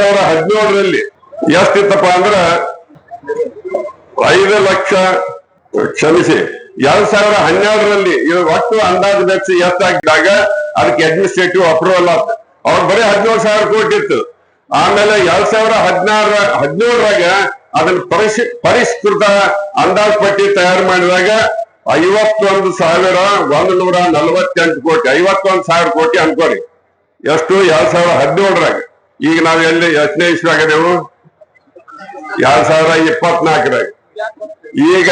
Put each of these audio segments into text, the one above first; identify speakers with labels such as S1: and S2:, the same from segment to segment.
S1: ಸಾವಿರ ಹದಿನೇಳರಲ್ಲಿ ಎಷ್ಟಿತ್ತಪ್ಪ ಅಂದ್ರ ಐದು ಲಕ್ಷ ಕ್ಷಮಿಸಿ, ಎರಡ್ ಸಾವಿರ ಹನ್ನೆರಡರಲ್ಲಿ ಒಟ್ಟು ಅಂದಾಜು ವೆಚ್ಚ ಎಷ್ಟಾಗಿದ್ದಾಗ ಅದಕ್ಕೆ ಅಡ್ಮಿನಿಸ್ಟ್ರೇಟಿವ್ ಅಪ್ರೂವಲ್ ಆಯ್ತು ಅವ್ರ ಬರೀ ಹದಿನೇಳು ಸಾವಿರ ಕೋಟಿ ಇತ್ತು. ಆಮೇಲೆ ಎರಡ್ ಸಾವಿರ ಹದಿನಾರ ಹದಿನೇಳರಾಗ ಅದನ್ನ ಪರಿಶ್, ಪರಿಷ್ಕೃತ ಅಂದಾಜು ಪಟ್ಟಿ ತಯಾರು ಮಾಡಿದಾಗ ಐವತ್ತೊಂದು ಸಾವಿರ ಒಂದು ನೂರ ನಲವತ್ತೆಂಟು ಕೋಟಿ, ಐವತ್ತೊಂದು ಸಾವಿರ ಕೋಟಿ ಅನ್ಕೋರಿ. ಎಷ್ಟು? ಎರಡ್ ಸಾವಿರ ಹದಿನೇಳರಾಗ. ಈಗ ನಾವು ಎಲ್ಲಿ ಎಷ್ಟನೇ ಇಸ್ವಾಗದೇವು ಎರಡ್ ಸಾವಿರ ಇಪ್ಪತ್ನಾಲ್ಕರಾಗ ಈಗ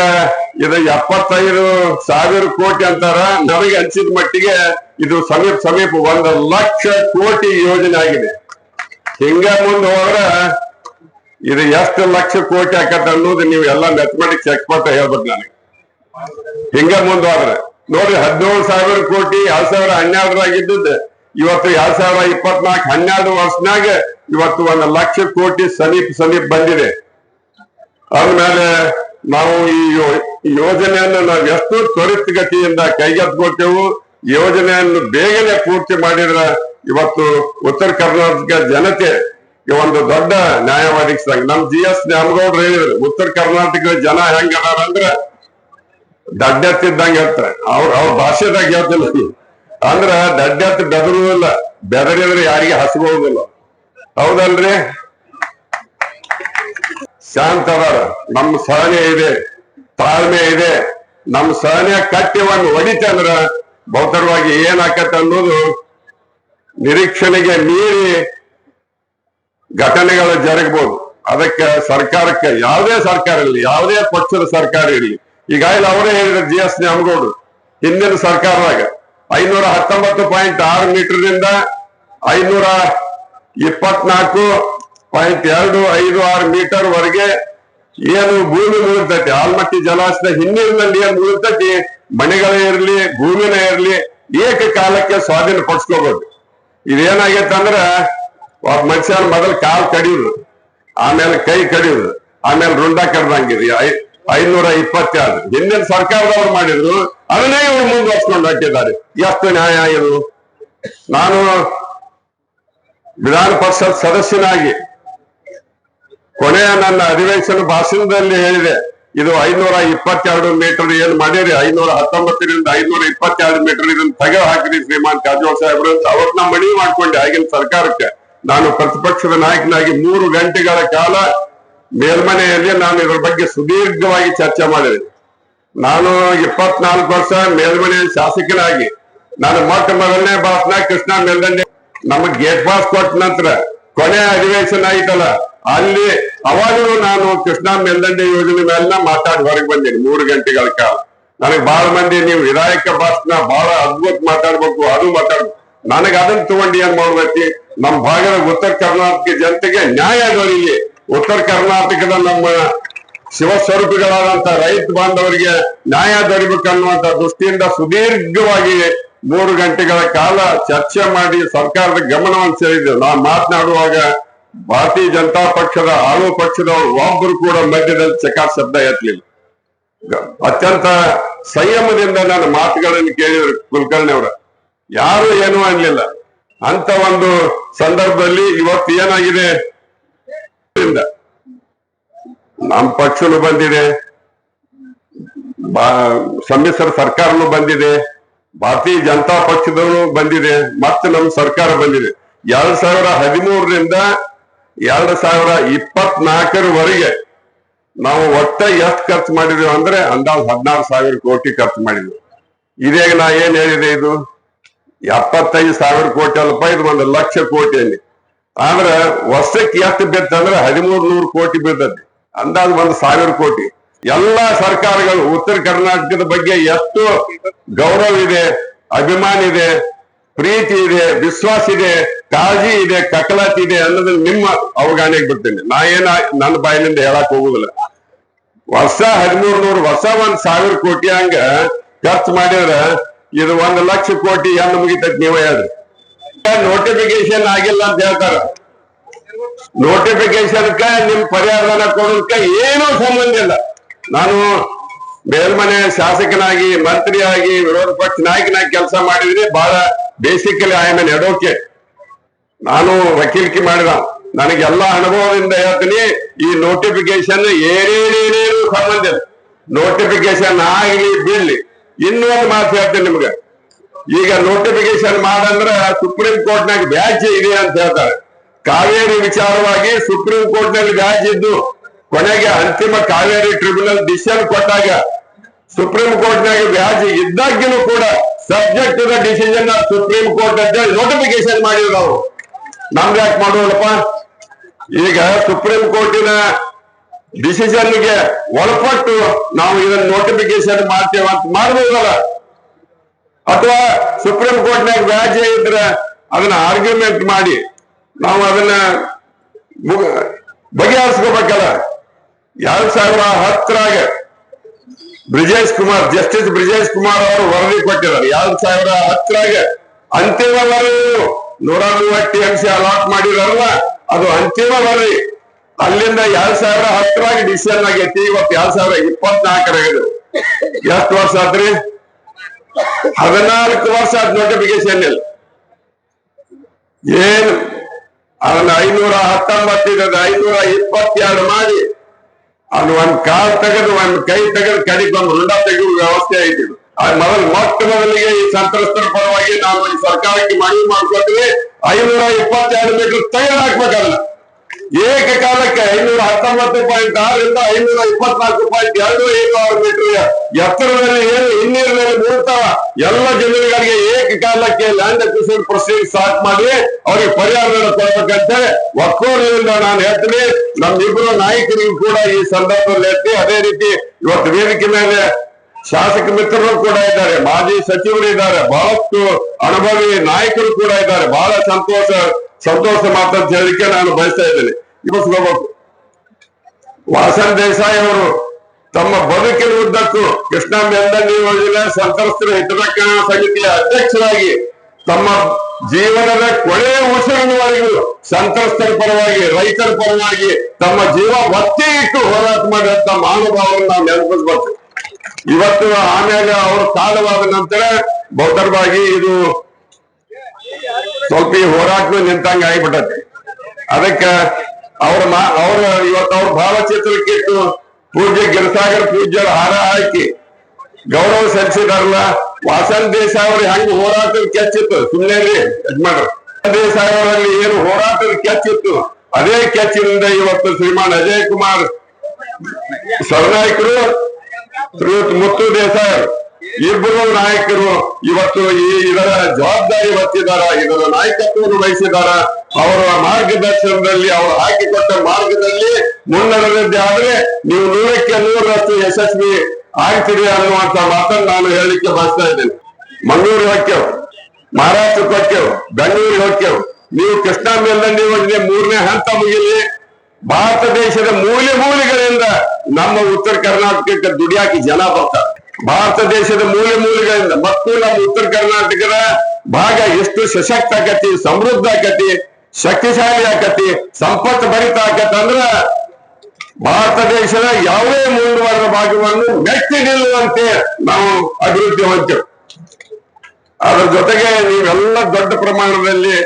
S1: ಇದು ಎಪ್ಪತ್ತೈದು ಸಾವಿರ ಕೋಟಿ ಅಂತಾರ. ನಮಗೆ ಅನ್ಸಿದ ಮಟ್ಟಿಗೆ ಇದು ಸಮೀಪ ಸಮೀಪ ಒಂದು ಲಕ್ಷ ಕೋಟಿ ಯೋಜನೆ ಆಗಿದೆ. ಹಿಂಗ ಮುಂದೆ ಹೋದ್ರ ಇದು ಎಷ್ಟು ಲಕ್ಷ ಕೋಟಿ ಆಕತ್ತ ಅನ್ನೋದು ನೀವು ಎಲ್ಲ ಚೆಕ್ ಎಕ್ಸ್ಪರ್ಟ್ ಹೇಳ್ಬೇಕು ನನಗೆ. ಹಿಂಗ ಮುಂದೆ ಹೋದ್ರೆ. ನೋಡ್ರಿ ಹದಿನೇಳು ಸಾವಿರ ಕೋಟಿ, ಎರಡ್ ಸಾವಿರ ಹನ್ನೆರಡರಾಗಿದ್ದದ್ದು ಇವತ್ತು ಎರಡ್ ಸಾವಿರದ ಇಪ್ಪತ್ನಾಲ್ಕು ಹನ್ನೆರಡು ವರ್ಷನಾಗ ಇವತ್ತು ಒಂದು ಲಕ್ಷ ಕೋಟಿ ಸಮೀಪ ಸಮೀಪ ಬಂದಿದೆ. ಆದ್ಮೇಲೆ ನಾವು ಈ ಯೋಜನೆಯನ್ನು ನಾವು ಎಷ್ಟು ತ್ವರಿತಗತಿಯಿಂದ ಯೋಜನೆಯನ್ನ ಯೋಜನೆಯನ್ನು ಬೇಗನೆ ಪೂರ್ತಿ ಮಾಡಿದ್ರ ಇವತ್ತು ಉತ್ತರ ಕರ್ನಾಟಕ ಜನತೆ ಒಂದು ದೊಡ್ಡ ನ್ಯಾಯ ಒದಗಿಸಿದಂಗ ನಮ್ ಜಿ ಎಸ್ ನ್ಯಾಮಗೌಡ್ರು ಹೇಳಿದ್ರು, ಉತ್ತರ ಕರ್ನಾಟಕದ ಜನ ಹೆಂಗ ಅಂದ್ರ ದಡ್ಡೆತ್ತಿದ್ದಂಗೆ ಹೇಳ್ತಾರೆ. ಅವ್ರ ಅವ್ರ ಭಾಷೆದಾಗ ಹೇಳ್ತಿಲ್ಲ. ಅಂದ್ರ ದಡ್ಡೆತ್ತು ಬೆದರುವುದಿಲ್ಲ ಬೆದರಿದ್ರೆ ಯಾರಿಗೆ ಹಸ್ಕೊಳ್ಳುವುದಿಲ್ಲ ಹೌದಲ್ರಿ? ಶಾಂತ ನಮ್ ಸಹನೆ ಇದೆ, ತಾಳ್ಮೆ ಇದೆ. ನಮ್ ಸಹನೆ ಕಟ್ಟಿ ಒಂದು ಹೊಡಿತೆ ಅಂದ್ರ ಬಹುತರವಾಗಿ ಏನ್ ಆಕತ್ತ ಅನ್ನೋದು ನಿರೀಕ್ಷಣೆಗೆ ಮೀರಿ ಘಟನೆಗಳು ಜರುಗಬಹುದು ಅದಕ್ಕೆ ಸರ್ಕಾರಕ್ಕೆ, ಯಾವುದೇ ಸರ್ಕಾರ ಇರಲಿ, ಯಾವುದೇ ಪಕ್ಷದ ಸರ್ಕಾರ ಇರಲಿ. ಈಗಾಗಲೇ ಅವರೇ ಹೇಳಿದ್ರು ಜಿ ಎಸ್ ನ್ಯಾಮಗೌಡರು, ಹಿಂದಿನ ಸರ್ಕಾರದಾಗ. ಐನೂರ ಹತ್ತೊಂಬತ್ತು ಪಾಯಿಂಟ್ ಆರು ಮೀಟರ್ನಿಂದ ಐನೂರ ಇಪ್ಪತ್ನಾಲ್ಕು ಪಾಯಿಂಟ್ ಎರಡು ಐದು ಆರು ಮೀಟರ್ ವರೆಗೆ ಏನು ಭೂಮಿ ಮುಳುಗ್ತೈತಿ. ಆಲ್ಮಟ್ಟಿ ಜಲಾಶಯದ ಹಿನ್ನೀರಿನಲ್ಲಿ ಏನ್ ಮುಳುಗ್ತೈತಿ? ಮನೆಗಳೇ ಇರಲಿ, ಭೂಮಿನೇ ಇರಲಿ, ಏಕಕಾಲಕ್ಕೆ ಸ್ವಾಧೀನ ಪಡಿಸ್ಕೋಬಹುದು ಇದೇನಾಗೈತೆ ಅಂದ್ರ, ಒಬ್ಬ ಮನುಷ್ಯನ ಮೊದಲು ಕಾಲ್ ಕಡಿಯುದು, ಆಮೇಲೆ ಕೈ ಕಡಿಯುದು, ಆಮೇಲೆ ರುಂಡ ಕಡ್ದಂಗಿದೆ ಐ- ಐನೂರ ಇಪ್ಪತ್ತಾರು ಹಿಂದಿನ ಸರ್ಕಾರದವರು ಮಾಡಿದ್ರು, ಅದನ್ನೇ ಇವರು ಮುಂದುವರ್ಸ್ಕೊಂಡು ಹಾಕಿದ್ದಾರೆ. ಎಷ್ಟು ನ್ಯಾಯ ಇದು? ನಾನು ವಿಧಾನ ಪರಿಷತ್ ಸದಸ್ಯನಾಗಿ ಕೊನೆಯ ನನ್ನ ಅಧಿವೇಶನ ಭಾಷಣದಲ್ಲಿ ಹೇಳಿದೆ, ಇದು ಐನೂರ ಇಪ್ಪತ್ತೆರಡು ಮೀಟರ್ ಏನ್ ಮಾಡಿರಿ ಐನೂರ ಹತ್ತೊಂಬತ್ತರಿಂದ ಐನೂರ ಇಪ್ಪತ್ತೆರಡು ಮೀಟರ್ ಇದನ್ನ ತೆಗೆದು ಹಾಕಿರಿ ಶ್ರೀಮಾನ್ ಕಾಜೋಳ ಸಾಹೇಬ್ರು ಅಂತ ಅವತ್ ನಾ ಮನವಿ ಮಾಡ್ಕೊಂಡೆ ಆಗಿನ ಸರ್ಕಾರಕ್ಕೆ. ನಾನು ಪ್ರತಿಪಕ್ಷದ ನಾಯಕನಾಗಿ ಮೂರು ಗಂಟೆಗಳ ಕಾಲ ಮೇಲ್ಮನೆಯಲ್ಲಿ ನಾನು ಇದ್ರ ಬಗ್ಗೆ ಸುದೀರ್ಘವಾಗಿ ಚರ್ಚೆ ಮಾಡಿದೆ. ನಾನು ಇಪ್ಪತ್ನಾಲ್ಕು ವರ್ಷ ಮೇಲ್ಮನೆ ಶಾಸಕನಾಗಿ, ನಾನು ಮೊಟ್ಟ ಮೊದಲನೇ ಭಾಷಣ ಕೃಷ್ಣ ಮೇಲ್ದಂಡೆ. ನಮಗ್ ಗೇಟ್ ಪಾಸ್ ಕೊಟ್ಟ ನಂತರ ಕೊನೆ ಅಧಿವೇಶನ ಆಯ್ತಲ್ಲ, ಅಲ್ಲಿ ಅವಾಗಲೂ ನಾನು ಕೃಷ್ಣ ಮೇಲ್ದಂಡೆ ಯೋಜನೆ ಮೇಲೆ ಮಾತಾಡಿ ಹೊರಗೆ ಬಂದೀನಿ, ಮೂರು ಗಂಟೆಗಳ ಕಾಲ. ನನಗೆ ಬಹಳ ಮಂದಿ, ನೀವು ವಿಧಾಯಕ ಭಾಷಣ ಬಹಳ ಅದ್ಭುತ ಮಾತಾಡ್ಬೇಕು, ಅದು ಮಾತಾಡ್ಬೇಕು. ನನಗೆ ಅದನ್ನ ತಗೊಂಡು ಏನ್ ಮಾಡ್ಬೇಕು? ನಮ್ಮ ಭಾಗದ ಉತ್ತರ ಕರ್ನಾಟಕ ಜನತೆಗೆ ನ್ಯಾಯ ದೊರೆಯಲಿ. ಉತ್ತರ ಕರ್ನಾಟಕದ ನಮ್ಮ ಶಿವಸ್ವರೂಪಿಗಳಾದಂತ ರೈತ ಬಾಂಧವರಿಗೆ ನ್ಯಾಯ ದೊರಿಬೇಕನ್ನುವಂತ ದೃಷ್ಟಿಯಿಂದ ಸುದೀರ್ಘವಾಗಿ ಮೂರು ಗಂಟೆಗಳ ಕಾಲ ಚರ್ಚೆ ಮಾಡಿ ಸರ್ಕಾರದ ಗಮನವನ್ನು ಸೆಳೆದಿದೆ ನಾವು ಮಾತನಾಡುವಾಗ ಭಾರತೀಯ ಜನತಾ ಪಕ್ಷದ ಆಳು ಪಕ್ಷದ ಒಬ್ಬರು ಕೂಡ ಮಧ್ಯದಲ್ಲಿ ಚಕಾರ ಶಬ್ದ ಎತ್ತಲಿಲ್ಲ. ಅತ್ಯಂತ ಸಂಯಮದಿಂದ ನನ್ನ ಮಾತುಗಳನ್ನು ಕೇಳಿದ್ರು ಕುಲಕರ್ಣಿ ಅವರ. ಯಾರು ಏನೂ ಅನ್ಲಿಲ್ಲ. ಅಂತ ಒಂದು ಸಂದರ್ಭದಲ್ಲಿ ಇವತ್ತು ಏನಾಗಿದೆ? ನಮ್ಮ ಪಕ್ಷನು ಬಂದಿದೆ. ಸಮ್ಮಿಶ್ರ ಸರ್ಕಾರನು ಬಂದಿದೆ. ಭಾರತೀಯ ಜನತಾ ಪಕ್ಷದವನು ಬಂದಿದೆ. ಮತ್ತೆ ನಮ್ಮ ಸರ್ಕಾರ ಬಂದಿದೆ. ಎರಡ್ ಸಾವಿರ ಹದಿಮೂರರಿಂದ ಎರಡ್ ಸಾವಿರ ಇಪ್ಪತ್ನಾಲ್ಕರವರೆಗೆ ನಾವು ಒಟ್ಟ ಎಷ್ಟು ಖರ್ಚು ಮಾಡಿದ್ವಿ ಅಂದ್ರೆ ಅಂದಾಜು ಹದಿನಾರು ಸಾವಿರ ಕೋಟಿ ಖರ್ಚು ಮಾಡಿದ್ವಿ. ಇದೇಗ ನಾ ಏನ್ ಹೇಳಿದೆ ಇದು? ಎಪ್ಪತ್ತೈದು ಸಾವಿರ ಕೋಟಿ ಅಲ್ಪ ಇದು ಒಂದು ಲಕ್ಷ ಕೋಟಿ ಅಲ್ಲಿ ಆದ್ರೆ ವರ್ಷಕ್ಕೆ ಎಷ್ಟು ಬಿತ್ತಂದ್ರೆ ಹದಿಮೂರು ನೂರು ಕೋಟಿ ಬೀಳ್ತದೆ ಅಂದಾಜು ಒಂದು ಸಾವಿರ ಕೋಟಿ. ಎಲ್ಲಾ ಸರ್ಕಾರಗಳು ಉತ್ತರ ಕರ್ನಾಟಕದ ಬಗ್ಗೆ ಎಷ್ಟು ಗೌರವ ಇದೆ, ಅಭಿಮಾನ ಇದೆ, ಪ್ರೀತಿ ಇದೆ, ವಿಶ್ವಾಸ ಇದೆ, ಕಾಳಜಿ ಇದೆ ಕಕಲಾತಿ ಇದೆ ಅನ್ನೋದನ್ನ ನಿಮ್ಮ ಅವಗಾನೆಗೆ ಬಿಡ್ತೇನೆ. ನಾ ಏನ ನನ್ನ ಬಾಯಿನಿಂದ ಹೇಳಕ್ ಹೋಗುದಿಲ್ಲ. ವರ್ಷ ಹದಿಮೂರು ನೂರು ವರ್ಷ ಒಂದ್ ಸಾವಿರ ಕೋಟಿ ಹಂಗ ಖರ್ಚು ಮಾಡಿದ್ರ ಇದು ಒಂದ್ ಲಕ್ಷ ಕೋಟಿ ಹೆಣ್ಣು ಮುಗಿತೈತಿ ನೀವು ಹೇಳ್ರಿ. ನೋಟಿಫಿಕೇಶನ್ ಆಗಿಲ್ಲ ಅಂತ ಹೇಳ್ತಾರ. ನೋಟಿಫಿಕೇಶನ್ ನಿಮ್ ಪರಿಹಾರಧನ ಕೊಡೋದಕ್ಕ ಏನೂ ಸಂಬಂಧ ಇಲ್ಲ. ನಾನು ಮೇಲ್ಮನೆ ಶಾಸಕನಾಗಿ, ಮಂತ್ರಿಯಾಗಿ, ವಿರೋಧ ಪಕ್ಷ ನಾಯಕನಾಗಿ ಕೆಲಸ ಮಾಡಿದ್ರೆ ಬಹಳ ಬೇಸಿಕಲಿ ಐ ಎನ್ ಅಡ್ವೊಕೇಟ್ ನಾನು ವಕೀಲಿಕೆ ಮಾಡಿದ. ನನಗೆಲ್ಲ ಅನುಭವದಿಂದ ಹೇಳ್ತೀನಿ, ಈ ನೋಟಿಫಿಕೇಶನ್ ಏನೇನೇನೇನು ಸಂಬಂಧ ಇಲ್ಲ. ನೋಟಿಫಿಕೇಶನ್ ಆಗ್ಲಿ ಬೀಳ್ಲಿ. ಇನ್ನೊಂದು ಮಾತು ಹೇಳ್ತೀನಿ ನಿಮ್ಗೆ. ಈಗ ನೋಟಿಫಿಕೇಶನ್ ಮಾಡಂದ್ರ ಸುಪ್ರೀಂ ಕೋರ್ಟ್ ನಾಗ ಬ್ಯಾಚ್ ಇದೆ ಅಂತ ಹೇಳ್ತಾರೆ. ಕಾವೇರಿ ವಿಚಾರವಾಗಿ ಸುಪ್ರೀಂ ಕೋರ್ಟ್ನಲ್ಲಿ ಇದ್ದು ಕೊನೆಗೆ ಅಂತಿಮ ಕಾವೇರಿ ಟ್ರಿಬ್ಯುನಲ್ ಡಿಸಿಷನ್ ಕೊಟ್ಟಾಗ ಸುಪ್ರೀಂ ಕೋರ್ಟ್ ನಾಗ ವ್ಯಾಜ್ಯ ಇದ್ದಾಗಿನೂ ಕೂಡ subject the decision supreme court ಅಂತ ಹೇಳಿ ನೋಟಿಫಿಕೇಶನ್ ಮಾಡಿದ್ರು ನಾವು. ನಮ್ದು ಯಾಕೆ ಮಾಡುವಲ್ಲಪ್ಪ? ಈಗ ಸುಪ್ರೀಂ ಕೋರ್ಟಿನ ಡಿಸಿಷನ್ಗೆ ಒಳಪಟ್ಟು ನಾವು ಇದನ್ನ ನೋಟಿಫಿಕೇಶನ್ ಮಾಡ್ತೇವೆ ಅಂತ ಮಾಡ್ಬೋದಲ್ಲ? ಅಥವಾ ಸುಪ್ರೀಂ ಕೋರ್ಟ್ನಾಗ ವ್ಯಾಜ್ಯ ಇದ್ರೆ ಅದನ್ನ ಆರ್ಗ್ಯುಮೆಂಟ್ ಮಾಡಿ ನಾವು ಅದನ್ನ ಬಗೆಹರಿಸ್ಕೋಬೇಕಲ್ಲ. ಎರಡ್ ಸಾವಿರ ಹತ್ತರಾಗ ಬ್ರಿಜೇಶ್ ಕುಮಾರ್, ಜಸ್ಟಿಸ್ ಬ್ರಿಜೇಶ್ ಕುಮಾರ್ ಅವರು ವರದಿ ಕೊಟ್ಟಿದ್ದಾರೆ. ಎರಡ್ ಸಾವಿರ ಹತ್ತರಾಗ ಅಂತಿಮ ವರದಿ. ನೂರ ಮೂವತ್ತು ಸಿ ಅಲಾಟ್ ಮಾಡಿದಾರಲ್ಲ ಅದು ಅಂತಿಮ ವರದಿ. ಅಲ್ಲಿಂದ ಎರಡ್ ಸಾವಿರ ಹತ್ತರಾಗ ಡಿಸಿಷನ್ ಆಗೈತಿ? ಇವತ್ತು ಎರಡ್ ಸಾವಿರ ಇಪ್ಪತ್ನಾಲ್ಕರಾಗ ಎಷ್ಟು ವರ್ಷ ಆದ್ರಿ ಹದಿನಾಲ್ಕು ವರ್ಷ ಆದ ನೋಟಿಫಿಕೇಶನ್ ಇಲ್ಲ ಏನು ಅದನ್ನ ಐನೂರ ಹತ್ತೊಂಬತ್ತಿರದ ಐನೂರ ಇಪ್ಪತ್ತೆರಡು ಮಾಡಿ ಅದು ಒಂದ್ ಕಾಲ್ ತೆಗೆದು, ಒಂದ್ ಕೈ ತೆಗೆದು ಕಡಿಗೆ ಒಂದು ರುಂಡ ತೆಗೆಯುವ ವ್ಯವಸ್ಥೆ ಆಯ್ತು. ಮೊದಲು ಮೊಟ್ಟ ಮೊದಲಿಗೆ ಈ ಸಂತ್ರಸ್ತರ ಪರವಾಗಿ ನಾವು ಈ ಸರ್ಕಾರಕ್ಕೆ ಮನವಿ ಮಾಡ್ಕೊತೀವಿ. ಐನೂರ ಇಪ್ಪತ್ತೆರಡು ಮೀಟರ್ ತೆಗೆದು ಹಾಕ್ಬೇಕಲ್ಲ ಏಕಕಾಲಕ್ಕೆ ಐನೂರ ಹತ್ತೊಂಬತ್ತು ಪಾಯಿಂಟ್ ಆರರಿಂದ ಐನೂರ ಇಪ್ಪತ್ನಾಲ್ಕು ಪಾಯಿಂಟ್ ಎರಡು ಐದು ಆರು ಮೀಟರ್ ಎತ್ತರದಲ್ಲಿ ಏನು ಹಿನ್ನೀರಿನಲ್ಲಿ ಮೂಡ್ತಾವ ಎಲ್ಲ ಜನರುಗಳಿಗೆ ಏಕಕಾಲಕ್ಕೆ ಲ್ಯಾಂಡ್ ಅಕ್ವಿಸಿಷನ್ ಪ್ರೊಸೀಡಿಂಗ್ ಸ್ಟಾರ್ಟ್ ಮಾಡಿ ಅವ್ರಿಗೆ ಪರಿಹಾರವನ್ನು ಕೊಡಬೇಕಂತೆ. ಒಕ್ಕೋರದಿಂದ ನಾನು ಹೇಳ್ತೀನಿ ನಮ್ಮಿಬ್ಬರು ನಾಯಕರಿಗೂ ಕೂಡ ಈ ಸಂದರ್ಭದಲ್ಲಿ ಹೇಳ್ತೀನಿ ಅದೇ ರೀತಿ ಇವತ್ತು ವೇದಿಕೆ ಮೇಲೆ ಶಾಸಕ ಮಿತ್ರರು ಕೂಡ ಇದ್ದಾರೆ, ಮಾಜಿ ಸಚಿವರು ಇದ್ದಾರೆ, ಬಹಳಷ್ಟು ಅನುಭವಿ ನಾಯಕರು ಕೂಡ ಇದ್ದಾರೆ. ಬಹಳ ಸಂತೋಷ ಸಂತೋಷ ಮಾತಂತ ನಾನು ಬಯಸ್ತಾ ಇದ್ದೇನೆ. ಇವತ್ತು ವಾಸನ್ ದೇಸಾಯಿ ಅವರು ತಮ್ಮ ಬದುಕಿನ ಉದ್ದಕ್ಕೂ ಕೃಷ್ಣ ಮೇಲ್ದಂಡಿ ಯೋಜನೆ ಸಂತ್ರಸ್ತರ ಹಿತರಕ್ಷಣಾ ಸಮಿತಿಯ ಅಧ್ಯಕ್ಷರಾಗಿ ತಮ್ಮ ಜೀವನದ ಕೊನೆಯ ಉಸಿರಿನವರೆಗೂ ಸಂತ್ರಸ್ತರ ಪರವಾಗಿ, ರೈತರ ಪರವಾಗಿ ತಮ್ಮ ಜೀವ ಒತ್ತಿ ಇಟ್ಟು ಹೋರಾಟ ಮಾಡಿದಂತ ಮಹಾನುಭಾವರನ್ನು ನಾವು ನೆನಪಿಸ್ಬೇಕು. ಇವತ್ತು ಆಮೇಲೆ ಅವರು ಕಾಲವಾದ ನಂತರ ಬೌದ್ಧರವಾಗಿ ಇದು ಸ್ವಲ್ಪ ಈ ಹೋರಾಟ ನಿಂತಂಗ ಆಗಿಬಿಟ್ಟತಿ. ಅದಕ್ಕ ಅವ್ರ ಅವ್ರ ಇವತ್ತು ಅವ್ರ ಭಾವಚಿತ್ರಕ್ಕೆ ಪೂಜ್ಯ ಗಿರಿಸಾಗರ್ ಪೂಜ್ಯರ ಹಾರ ಹಾಕಿ ಗೌರವ ಸಲ್ಲಿಸಿದಾರಲ್ಲ. ವಾಸನ್ ದೇಸಾಯಿ ಅವ್ರಿಗೆ ಹಂಗ ಹೋರಾಟದ ಕೆಚ್ಚಿತ್ತು ಸುಮ್ಮನೆ ಯಜಮಾನ್ರು ದೇಸಾಯಿ ಅವರಲ್ಲಿ ಏನು ಹೋರಾಟದ ಕೆಚ್ಚಿತ್ತು ಅದೇ ಕೆಚ್ಚಿನಿಂದ ಇವತ್ತು ಶ್ರೀಮಾನ್ ಅಜಯ್ ಕುಮಾರ್ ಸರ್ನಾಯಕರು, ಶ್ರೀಯುತ್ ಮುತ್ತು ದೇಸಾಯಿ ಇಬ್ಬರು ನಾಯಕರು ಇವತ್ತು ಈ ಇದರ ಜವಾಬ್ದಾರಿ ಹೊತ್ತಿದಾರ ಇದರ ನಾಯಕತ್ವವನ್ನು ವಹಿಸಿದಾರ. ಅವರ ಮಾರ್ಗದರ್ಶನದಲ್ಲಿ, ಅವರು ಹಾಕಿಕೊಟ್ಟ ಮಾರ್ಗದಲ್ಲಿ ಮುನ್ನಡೆದಿದ್ದೆ ಆದ್ರೆ ನೀವು ನೂರಕ್ಕೆ ನೂರರಷ್ಟು ಯಶಸ್ವಿ ಆಗ್ತೀರಿ ಅನ್ನುವಂತ ಮಾತನ್ನು ನಾನು ಹೇಳಲಿಕ್ಕೆ ಬಯಸ್ತಾ ಇದ್ದೇನೆ. ಮಂಗಳೂರು ಹೋಗ್ತೇವೆ ಮಹಾರಾಷ್ಟ್ರಕ್ಕೆ ಹೋಗ್ತೇವೆ ಬೆಂಗಳೂರಿಗೆ ಹೋಗ್ತೇವೆ ನೀವು ಕೃಷ್ಣಾ ಮೇಲ್ದಂಡಿ ಯೋಜನೆ ಮೂರನೇ ಹಂತ ಮುಗಿಲಿ. ಭಾರತ ದೇಶದ ಮೂಲೆ ಮೂಲೆಗಳಿಂದ ನಮ್ಮ ಉತ್ತರ ಕರ್ನಾಟಕಕ್ಕೆ ದುಡಿಯಾಕಿ ಜನ ಬರ್ತಾರೆ. ಭಾರತ ದೇಶದ ಮೂಲೆ ಮೂಲೆಗಳಿಂದ ಮತ್ತು ನಮ್ಮ ಉತ್ತರ ಕರ್ನಾಟಕದ ಭಾಗ ಎಷ್ಟು ಸಶಕ್ತ ಆಕತಿ, ಸಮೃದ್ಧ ಆಕತಿ ಶಕ್ತಿಶಾಲಿ ಆಕತಿ ಸಂಪತ್ತು ಭರಿತ ಆಕತಿ ಅಂದ್ರ ಭಾರತ ದೇಶದ ಯಾವುದೇ ಮುಂದುವರೆದ ಭಾಗವನ್ನು ಮೆಟ್ಟಿ ನಿಲ್ಲುವಂತೆ ನಾವು ಅಭಿವೃದ್ಧಿ ಹೊಂದೇವೆ ಅದರ ಜೊತೆಗೆ ನೀವೆಲ್ಲ ದೊಡ್ಡ ಪ್ರಮಾಣದಲ್ಲಿ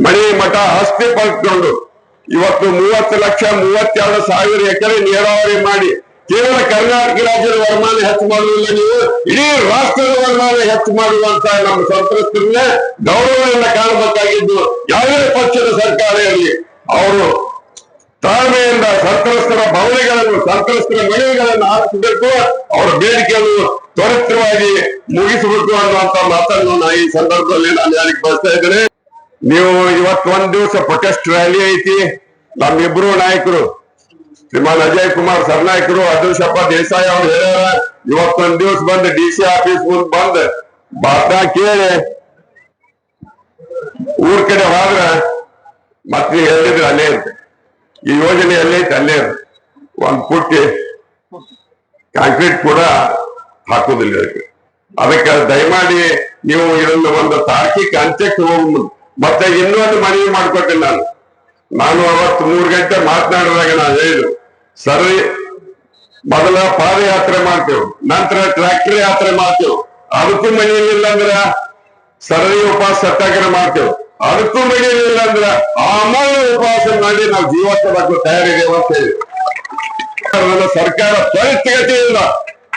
S1: ಮಣಿ ಮಠ ಆಸ್ತಿ ಪಡೆದುಕೊಂಡು ಇವತ್ತು ಮೂವತ್ತು ಲಕ್ಷ ಮೂವತ್ತೆರಡು ಸಾವಿರ ಎಕರೆ ನೀರಾವರಿ ಮಾಡಿ ಕೇವಲ ಕರ್ನಾಟಕ ರಾಜ್ಯದ ವರಮಾನ ಹೆಚ್ಚು ಮಾಡುವುದಿಲ್ಲ ನೀವು, ಇಡೀ ರಾಷ್ಟ್ರದ ವರಮಾನ ಹೆಚ್ಚು ಮಾಡುವಂತ ನಮ್ಮ ಸಂತ್ರಸ್ತರನ್ನ ಗೌರವವನ್ನು ಕಾಣಬೇಕಾಗಿದ್ದು ಯಾವುದೇ ಪಕ್ಷದ ಸರ್ಕಾರ ಇರಲಿ. ಅವರು ತಾಳ್ಮೆಯಿಂದ ಸಂತ್ರಸ್ತರ ಭವನಗಳನ್ನು ಸಂತ್ರಸ್ತರ ಮನೆಗಳನ್ನು ಆರಿಸಬೇಕು ಅವರ ಬೇಡಿಕೆಯನ್ನು ತ್ವರಿತವಾಗಿ ಮುಗಿಸಬೇಕು ಅನ್ನುವಂತ ಮಾತನ್ನು ನಾನು ಈ ಸಂದರ್ಭದಲ್ಲಿ ನಾನು ಯಾರಿಗೆ ಬಯಸ್ತಾ ಇದ್ದೇನೆ. ನೀವು ಇವತ್ತು ಒಂದ್ ದಿವಸ ಪ್ರೊಟೆಸ್ಟ್ ರ್ಯಾಲಿ ಐತಿ. ನಮ್ಮಿಬ್ರು ನಾಯಕರು ಶ್ರೀಮಾನ್ ಅಜಯ್ ಕುಮಾರ್ ಸರ್ನಾಯಕರು ಅದೃಶಪ್ಪ ದೇಸಾಯಿ ಅವ್ರು ಹೇಳ್ಯಾರ. ಇವತ್ತೊಂದ್ ದಿವಸ ಬಂದು ಡಿ ಸಿ ಆಫೀಸ್ ಮುಂದ್ ಬಂದ್. ಬಾತ ಕೇಳಿ. ಊರ್ ಕಡೆ ಹೋದ್ರ ಮತ್ತೆ ನೀವು ಹೇಳಿದ್ರೆ ಅಲ್ಲೇ ಇರುತ್ತೆ ಈ ಯೋಜನೆ ಅಲ್ಲೇ ಐತೆ ಅಲ್ಲೇ ಇರುತ್ತೆ ಒಂದ್ ಪುಟ್ಟಿ ಕಾಂಕ್ರೀಟ್ ಕೂಡ ಹಾಕೋದಿಲ್ಲ ಇದಕ್ಕೆ. ಅದಕ್ಕೆ ದಯಮಾಡಿ ನೀವು ಇದನ್ನ ಒಂದು ತಾರ್ಕಿಕ ಅಂತ್ಯಕ್ಕೆ ಹೋಗಿ ಮುಂದೆ ಮತ್ತೆ ಇನ್ನೊಂದು ಮನವಿ ಮಾಡ್ಕೊಟ್ಟಿಲ್ಲ ನಾನು. ನಾನು ಅವತ್ತು ಮೂರು ಗಂಟೆ ಮಾತನಾಡಿದಾಗ ನಾನು ಹೇಳಿದ್ರು ಸರಿ ಮೊದಲ ಪಾದಯಾತ್ರೆ ಮಾಡ್ತೇವೆ, ನಂತರ ಟ್ರ್ಯಾಕ್ಟರ್ ಯಾತ್ರೆ ಮಾಡ್ತೇವೆ. ಅದಕ್ಕೂ ಮನೆಯಲ್ಲಿಲ್ಲ ಅಂದ್ರ ಸರಳಿ ಉಪವಾಸ ಸತ್ಯಾಗ್ರಹ ಮಾಡ್ತೇವೆ. ಅದಕ್ಕೂ ಬಗೆಯಿಲ್ಲ ಅಂದ್ರ ಆ ಅಮೂಲ್ಯ ಉಪವಾಸ ಮಾಡಿ ನಾವು ಜೀವಕ್ಕೆ ತಯಾರಿದ್ದೇವೆ ಅಂತ ಹೇಳಿ. ಸರ್ಕಾರ ಇಲ್ಲ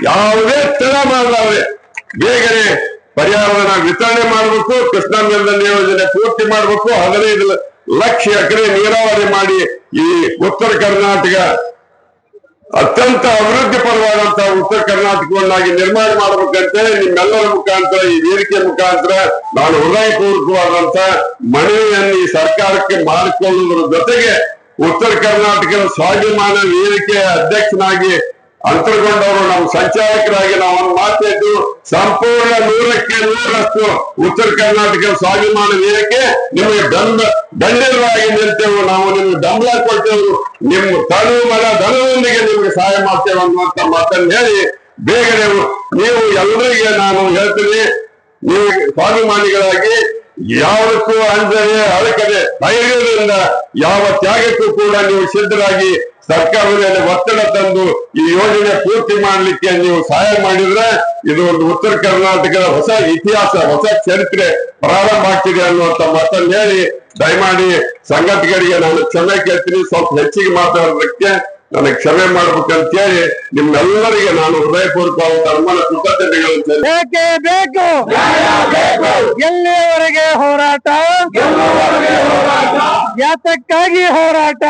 S1: ಯಾವುದೇ ತಡ ಮಾಡಲಾರೆ ಬೇಗನೆ ಪರಿಹಾರವನ್ನ ವಿತರಣೆ ಮಾಡಬೇಕು, ಕೃಷ್ಣಾ ಮೇಲ್ದಂಡೆ ಯೋಜನೆ ಪೂರ್ತಿ ಮಾಡಬೇಕು, ಹದಿನೈದು ಲಕ್ಷ ಎಕರೆ ನೀರಾವರಿ ಮಾಡಿ ಈ ಉತ್ತರ ಕರ್ನಾಟಕ ಅತ್ಯಂತ ಅಭಿವೃದ್ಧಿ ಪರವಾದಂತಹ ಉತ್ತರ ಕರ್ನಾಟಕವನ್ನಾಗಿ ನಿರ್ಮಾಣ ಮಾಡಬೇಕಂತೇಳಿ ನಿಮ್ಮೆಲ್ಲರ ಮುಖಾಂತರ ಈ ವೇದಿಕೆ ಮುಖಾಂತರ ನಾನು ಹೃದಯಪೂರ್ವಕವಾದಂತ ಮನವಿಯನ್ನು ಈ ಸರ್ಕಾರಕ್ಕೆ ಮಾಡಿಕೊಳ್ಳುವುದರ ಜೊತೆಗೆ ಉತ್ತರ ಕರ್ನಾಟಕದ ಸ್ವಾಭಿಮಾನ ವೇದಿಕೆಯ ಅಧ್ಯಕ್ಷನಾಗಿ ಅಂತರ್ಗೊಂಡವರು ನಮ್ಮ ಸಂಚಾಲಕರಾಗಿ ನಾವು ಮಾತಾಡಿದ್ದು ಸಂಪೂರ್ಣ ನೂರಕ್ಕೆ ನೂರಷ್ಟು ಉತ್ತರ ಕರ್ನಾಟಕ ಸ್ವಾಭಿಮಾನ ನೀರಕ್ಕೆ ನಿಮಗೆ ದಂಡ ದಂಡಿತರಾಗಿ ನಿಲ್ತೇವೆ. ನಾವು ನಿಮ್ಗೆ ಬೆಂಬಲ ಕೊಡ್ತೇವೆ. ನಿಮ್ಮ ತನು ಮನ ಧನದೊಂದಿಗೆ ನಿಮ್ಗೆ ಸಹಾಯ ಮಾಡ್ತೇವೆ ಅನ್ನುವಂತ ಮಾತನ್ನು ಹೇಳಿ ಬೇಗನೆ ನೀವು ಎಲ್ಲರಿಗೆ ನಾನು ಹೇಳ್ತೀನಿ, ನೀವು ಸ್ವಾಭಿಮಾನಿಗಳಾಗಿ ಯಾವುದಕ್ಕೂ ಅಂಜನೆ ಅಳಕದೆ ಧೈರ್ಯದಿಂದ ಯಾವ ತ್ಯಾಗಕ್ಕೂ ಕೂಡ ನೀವು ಸಿದ್ಧರಾಗಿ ಸರ್ಕಾರದ ಮೇಲೆ ಒತ್ತಡ ತಂದು ಈ ಯೋಜನೆ ಪೂರ್ತಿ ಮಾಡಲಿಕ್ಕೆ ನೀವು ಸಹಾಯ ಮಾಡಿದ್ರೆ ಇದು ಒಂದು ಉತ್ತರ ಕರ್ನಾಟಕದ ಹೊಸ ಇತಿಹಾಸ, ಹೊಸ ಚರಿತ್ರೆ ಪ್ರಾರಂಭ ಆಗ್ತಿದೆ ಅನ್ನುವಂತ ಮಾತನ್ನು ಹೇಳಿ, ದಯಮಾಡಿ ಸಂಘಟಕರಿಗೆ ನಾನು ಕ್ಷಮೆ ಕೇಳ್ತೀನಿ. ಸ್ವಲ್ಪ ಹೆಚ್ಚಿಗೆ ಮಾತಾಡೋದಕ್ಕೆ ನನಗೆ ಕ್ಷಮೆ ಮಾಡ್ಬೇಕಂತ ಹೇಳಿ ನಿಮ್ಮೆಲ್ಲರಿಗೆ ನಾನು ಹೃದಯಪೂರ್ವಕವಾದ ಅನುಮಾನ ಕೃತಜ್ಞತೆಗಳನ್ನು ಸಲ್ಲಿಸ್ತೇನೆ.
S2: ಬೇಕೇ ಬೇಕು? ಎಲ್ಲಿಯವರೆಗೆ ಹೋರಾಟ? ಯಾತಕ್ಕಾಗಿ ಹೋರಾಟ?